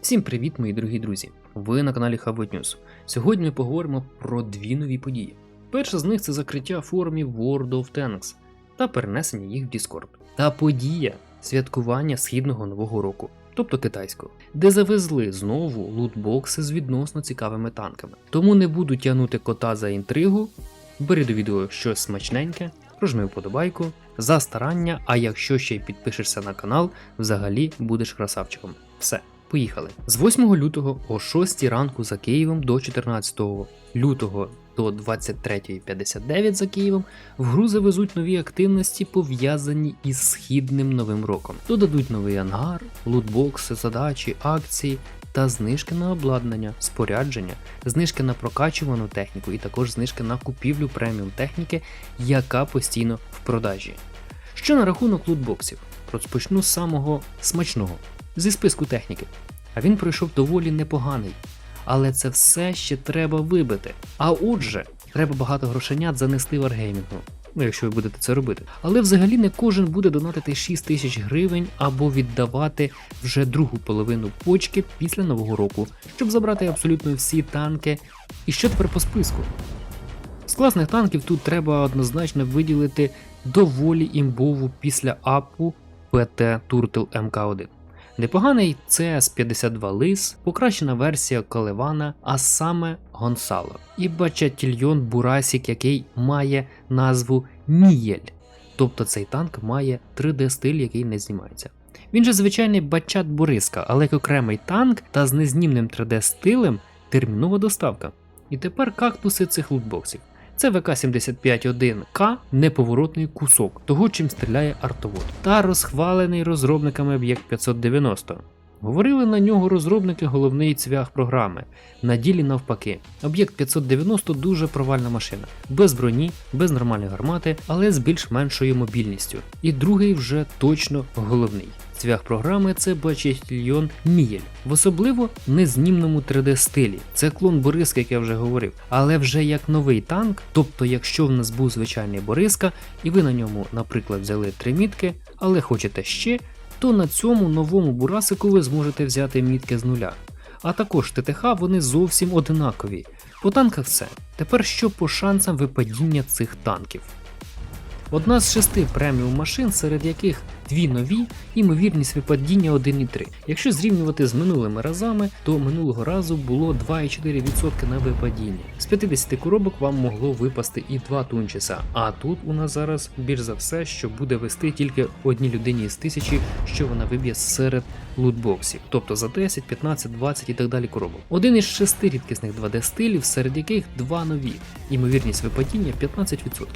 Всім привіт, мої дорогі друзі! Ви на каналі Hubble News. Сьогодні ми поговоримо про дві нові події. Перша з них це закриття форумів World of Tanks та перенесення їх в Discord. Та подія святкування східного нового року, тобто китайського, де завезли знову лутбокси з відносно цікавими танками. Тому не буду тягнути кота за інтригу. Бери до відео щось смачненьке, прожми вподобайку, за старання, а якщо ще й підпишешся на канал, взагалі будеш красавчиком. Все. Поїхали. З 8 лютого о 6 ранку за Києвом до 14 лютого до 23.59 за Києвом в гру завезуть нові активності, пов'язані із східним новим роком. Додадуть новий ангар, лутбокси, задачі, акції та знижки на обладнання, спорядження, знижки на прокачувану техніку і також знижки на купівлю преміум техніки, яка постійно в продажі. Що на рахунок лутбоксів? Розпочну з самого смачного зі списку техніки. А він пройшов доволі непоганий. Але це все ще треба вибити. А отже, треба багато грошенят занести в аргеймінгу. Ну, якщо ви будете це робити. Але взагалі не кожен буде донатити 6 тисяч гривень або віддавати вже другу половину почки після нового року, щоб забрати абсолютно всі танки. І що тепер по списку? З класних танків тут треба однозначно виділити доволі імбову після апу ПТ Turtle МК1. Непоганий CS-52 Лис, покращена версія Колевана, а саме Гонсало, і бачатільйон Бурасік, який має назву Мієль. Тобто цей танк має 3D-стиль, який не знімається. Він же звичайний бачат Бориска, але як окремий танк та з незнімним 3D-стилем термінова доставка. І тепер кактуси цих лутбоксів. Це ВК-75-1К неповоротний кусок того, чим стріляє артовод, та розхвалений розробниками об'єкт 590. Говорили на нього розробники головний цвях програми. На ділі навпаки. Об'єкт 590 дуже провальна машина, без броні, без нормальної гармати, але з більш-меншою мобільністю. І другий вже точно головний. Цвях програми це бачильйон Мієль, в особливо незнімному 3D стилі. Це клон Бориска, як я вже говорив, але вже як новий танк. Тобто, якщо в нас був звичайний Бориска, і ви на ньому, наприклад, взяли три мітки, але хочете ще, то на цьому новому бурасику ви зможете взяти мітки з нуля. А також ТТХ вони зовсім одинакові. По танках все. Тепер що по шансам випадіння цих танків? Одна з шести преміум машин, серед яких дві нові, ймовірність випадіння 1,3. Якщо зрівнювати з минулими разами, то минулого разу було 2,4% на випадіння. З 50 коробок вам могло випасти і 2 тунчеса, а тут у нас зараз більш за все, що буде вести тільки одній людині з тисячі, що вона виб'є серед лутбоксів, тобто за 10, 15, 20 і так далі коробок. Один із шести рідкісних 2D стилів, серед яких два нові. Ймовірність випадіння 15%.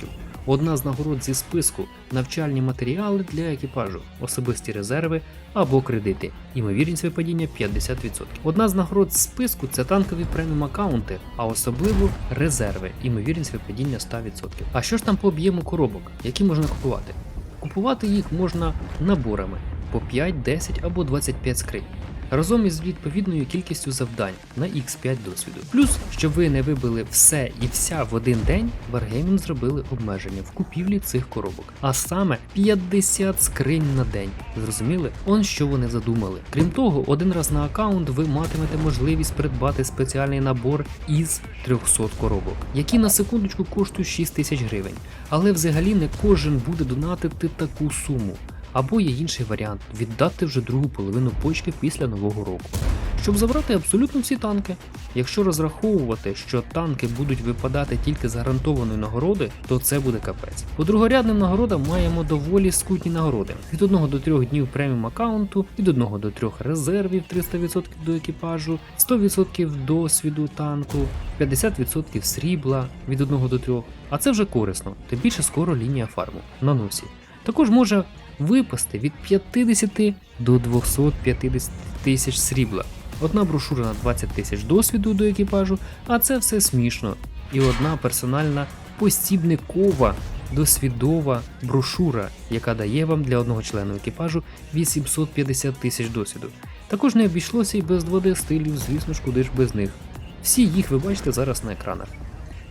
Одна з нагород зі списку навчальні матеріали для екіпажу, особисті резерви або кредити. Ймовірність випадіння 50%. Одна з нагород з списку це танкові преміум аккаунти, а особливо резерви. Ймовірність випадіння 100%. А що ж там по об'єму коробок, які можна купувати? Купувати їх можна наборами по 5, 10 або 25 скринь разом із відповідною кількістю завдань на X5 досвіду. Плюс, щоб ви не вибили все і вся в один день, Wargaming зробили обмеження в купівлі цих коробок, а саме 50 скринь на день. Зрозуміли? Он що вони задумали. Крім того, один раз на аккаунт ви матимете можливість придбати спеціальний набор із 300 коробок, які на секундочку коштують 6 тисяч гривень. Але взагалі не кожен буде донатити таку суму. Або є інший варіант віддати вже другу половину почки після нового року, щоб забрати абсолютно всі танки. Якщо розраховувати, що танки будуть випадати тільки з гарантованої нагороди, то це буде капець. По другорядним нагородам маємо доволі скутні нагороди: від 1 до 3 днів преміум аккаунту, від 1 до 3 резервів 300% до екіпажу, 100% досвіду танку, 50% срібла від 1 до 3. А це вже корисно, тим більше скоро лінія фарму на носі. Також може випасти від 50 до 250 тисяч срібла. Одна брошура на 20 тисяч досвіду до екіпажу, а це все смішно. І одна персональна посібникова досвідова брошура, яка дає вам для одного члена екіпажу 850 тисяч досвіду. Також не обійшлося і без 2D стилів, звісно ж, куди ж без них. Всі їх ви бачите зараз на екранах.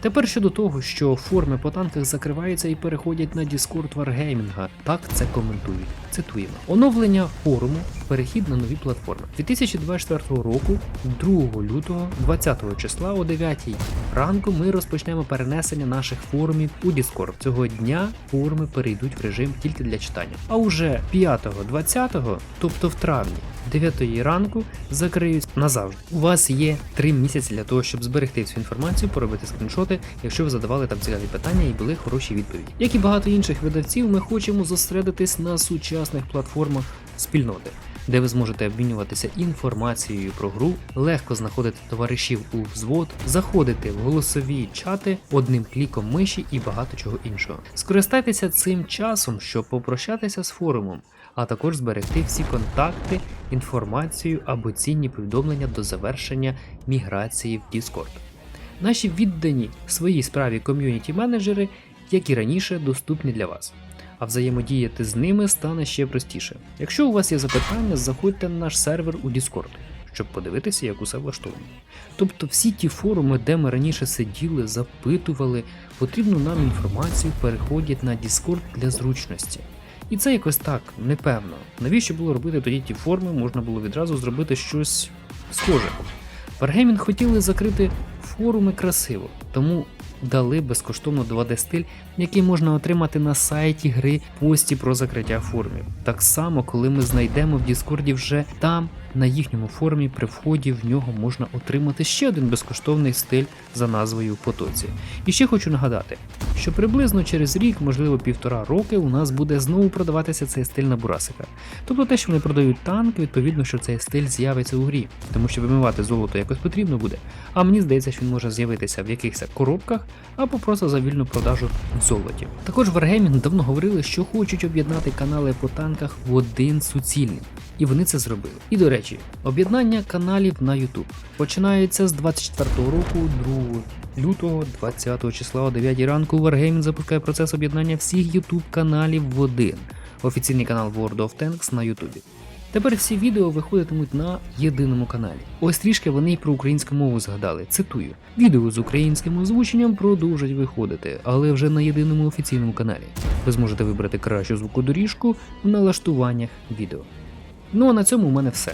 Тепер щодо того, що форми по танках закриваються і переходять на Discord Wargaming, так це коментують. Цитуємо: оновлення форуму, перехід на нові платформи. 2024 року, 2 лютого, 20 числа о 9 ранку, ми розпочнемо перенесення наших форумів у Discord. Цього дня форуми перейдуть в режим тільки для читання. А уже 5-20, тобто в травні. 9 ранку закриють назавжди. У вас є 3 місяці для того, щоб зберегти цю інформацію, поробити скріншоти, якщо ви задавали там цікаві питання і були хороші відповіді. Як і багато інших видавців, ми хочемо зосередитись на сучасних платформах спільноти. Де ви зможете обмінюватися інформацією про гру, легко знаходити товаришів у взвод, заходити в голосові чати одним кліком миші і багато чого іншого. Скористайтеся цим часом, щоб попрощатися з форумом, а також зберегти всі контакти, інформацію або цінні повідомлення до завершення міграції в Discord. Наші віддані своїй справі ком'юніті менеджери, як і раніше, доступні для вас. А взаємодіяти з ними стане ще простіше. Якщо у вас є запитання, заходьте на наш сервер у Discord, щоб подивитися, як усе влаштовано. Тобто всі ті форуми, де ми раніше сиділи, запитували, потрібну нам інформацію переходять на Discord для зручності. І це якось так, непевно. Навіщо було робити тоді ті форми, можна було відразу зробити щось схоже. Wargaming хотіли закрити форуми красиво, тому дали безкоштовно 2D-стиль, який можна отримати на сайті гри пості про закриття форумів. Так само, коли ми знайдемо в Діскорді вже там, на їхньому форумі, при вході в нього можна отримати ще один безкоштовний стиль за назвою Потоці. І ще хочу нагадати, що приблизно через рік, можливо півтора роки, у нас буде знову продаватися цей стиль на Бурасика. Тобто те, що вони продають танк, відповідно, що цей стиль з'явиться у грі, тому що вимивати золото якось потрібно буде. А мені здається, що він може з'явитися в якихось коробках або просто за вільну продажу в золоті. Також Wargaming давно говорили, що хочуть об'єднати канали по танках в один суцільний. І вони це зробили. І до речі, об'єднання каналів на YouTube починається з 24 року, 2 лютого, 20 числа о 9 ранку. Wargaming запускає процес об'єднання всіх YouTube каналів в один. Офіційний канал World of Tanks на YouTube. Тепер всі відео виходитимуть на єдиному каналі. Ось трішки вони й про українську мову згадали. Цитую: відео з українським озвученням продовжать виходити, але вже на єдиному офіційному каналі. Ви зможете вибрати кращу звукодоріжку в налаштуваннях відео. Ну а на цьому у мене все.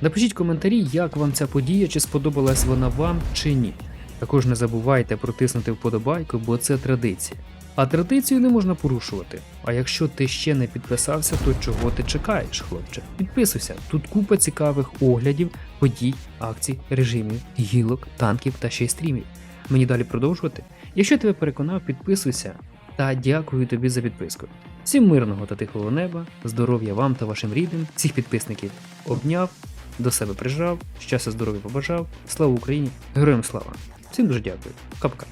Напишіть коментарі, як вам ця подія, чи сподобалась вона вам чи ні. Також не забувайте протиснути вподобайку, бо це традиція. А традицію не можна порушувати. А якщо ти ще не підписався, то чого ти чекаєш, хлопче? Підписуйся, тут купа цікавих оглядів, подій, акцій, режимів, гілок, танків та ще й стрімів. Мені далі продовжувати. Якщо тебе переконав, підписуйся та дякую тобі за підписку. Всім мирного та тихого неба, здоров'я вам та вашим рідним, всіх підписників обняв, до себе прижав, щастя, здоров'я побажав. Слава Україні! Героям слава! Всім дуже дякую. Капка.